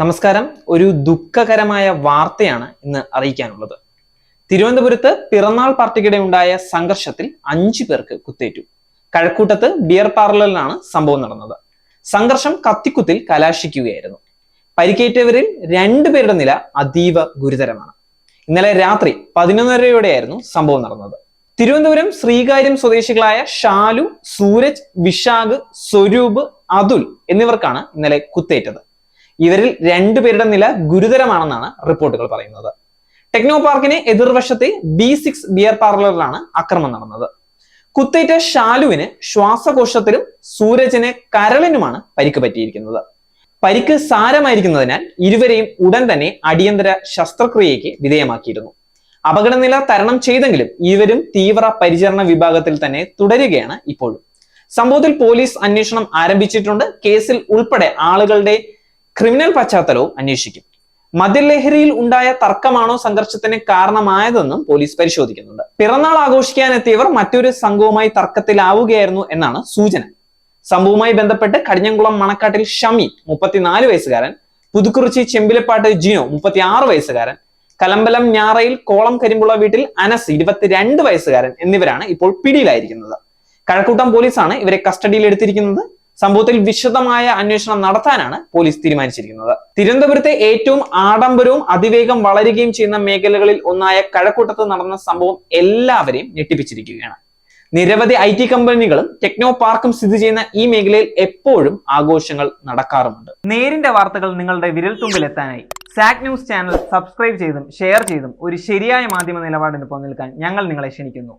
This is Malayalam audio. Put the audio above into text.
നമസ്കാരം. ഒരു ദുഃഖകരമായ വാർത്തയാണ് ഇന്ന് അറിയിക്കാനുള്ളത്. തിരുവനന്തപുരത്ത് പിറന്നാൾ പാർട്ടിക്കിടെ ഉണ്ടായ സംഘർഷത്തിൽ അഞ്ചു പേർക്ക് കുത്തേറ്റു. കഴക്കൂട്ടത്ത് ബിയർ പാർലറിലാണ് സംഭവം നടന്നത്. സംഘർഷം കത്തിക്കുത്തിൽ കലാശിക്കുകയായിരുന്നു. പരിക്കേറ്റവരിൽ രണ്ടുപേരുടെ നില അതീവ ഗുരുതരമാണ്. ഇന്നലെ രാത്രി പതിനൊന്നരയോടെയായിരുന്നു സംഭവം നടന്നത്. തിരുവനന്തപുരം ശ്രീകാര്യം സ്വദേശികളായ ഷാലു സൂരജ് വിശാഖ് സ്വരൂപ് അതുൽ എന്നിവർക്കാണ് ഇന്നലെ കുത്തേറ്റത്. ഇവരിൽ രണ്ടുപേരുടെ നില ഗുരുതരമാണെന്നാണ് റിപ്പോർട്ടുകൾ പറയുന്നത്. ടെക്നോ പാർക്കിന് എതിർവശത്തെ ബി സിക്സ് ബിയർ പാർലറിലാണ് ആക്രമണം നടന്നത്. കുത്തേറ്റ ഷാലുവിന് ശ്വാസകോശത്തിലും സൂരജിന് കരളിനുമാണ് പരിക്ക് പറ്റിയിരിക്കുന്നത്. പരിക്ക് സാരമായിരിക്കുന്നതിനാൽ ഇരുവരെയും ഉടൻ തന്നെ അടിയന്തര ശസ്ത്രക്രിയയ്ക്ക് വിധേയമാക്കിയിരുന്നു. അപകടനില തരണം ചെയ്തെങ്കിലും ഇരുവരും തീവ്ര പരിചരണ വിഭാഗത്തിൽ തന്നെ തുടരുകയാണ് ഇപ്പോഴും. സംഭവത്തിൽ പോലീസ് അന്വേഷണം ആരംഭിച്ചിട്ടുണ്ട്. കേസിൽ ഉൾപ്പെടെ ആളുകളുടെ ക്രിമിനൽ പശ്ചാത്തലവും അന്വേഷിക്കും. മദ്യലഹരിയിൽ ഉണ്ടായ തർക്കമാണോ സംഘർഷത്തിന് കാരണമായതെന്നും പോലീസ് പരിശോധിക്കുന്നുണ്ട്. പിറന്നാൾ ആഘോഷിക്കാനെത്തിയവർ മറ്റൊരു സംഘവുമായി തർക്കത്തിലാവുകയായിരുന്നു എന്നാണ് സൂചന. സംഭവവുമായി ബന്ധപ്പെട്ട് കടിഞ്ഞംകുളം മണക്കാട്ടിൽ ഷമി മുപ്പത്തിനാല് വയസ്സുകാരൻ പുതുക്കുറിച്ചി ചെമ്പിലപ്പാട്ട് ജിനോ മുപ്പത്തി ആറ് വയസ്സുകാരൻ കലമ്പലം ഞാറയിൽ കോളം കരിമ്പുള്ള വീട്ടിൽ അനസ് ഇരുപത്തിരണ്ട് വയസ്സുകാരൻ എന്നിവരാണ് ഇപ്പോൾ പിടിയിലായിരിക്കുന്നത്. കഴക്കൂട്ടം പോലീസാണ് ഇവരെ കസ്റ്റഡിയിൽ എടുത്തിരിക്കുന്നത്. സംഭവത്തിൽ വിശദമായ അന്വേഷണം നടത്താനാണ് പോലീസ് തീരുമാനിച്ചിരിക്കുന്നത്. തിരുവനന്തപുരത്തെ ഏറ്റവും ആഡംബരവും അതിവേഗം വളരുകയും ചെയ്യുന്ന മേഖലകളിൽ ഒന്നായ കഴക്കൂട്ടത്ത് നടന്ന സംഭവം എല്ലാവരെയും ഞെട്ടിപ്പിച്ചിരിക്കുകയാണ്. നിരവധി ഐ ടി കമ്പനികളും ടെക്നോ പാർക്കും സ്ഥിതി ചെയ്യുന്ന ഈ മേഖലയിൽ എപ്പോഴും ആഘോഷങ്ങൾ നടക്കാറുമുണ്ട്. നേരിന്റെ വാർത്തകൾ നിങ്ങളുടെ വിരൽത്തുമ്പിൽ എത്താനായി സാക് ന്യൂസ് ചാനൽ സബ്സ്ക്രൈബ് ചെയ്തും ഷെയർ ചെയ്തും ഒരു ശരിയായ മാധ്യമ നിലപാടിന് പോകാൻ ഞങ്ങൾ നിങ്ങളെ ക്ഷണിക്കുന്നു.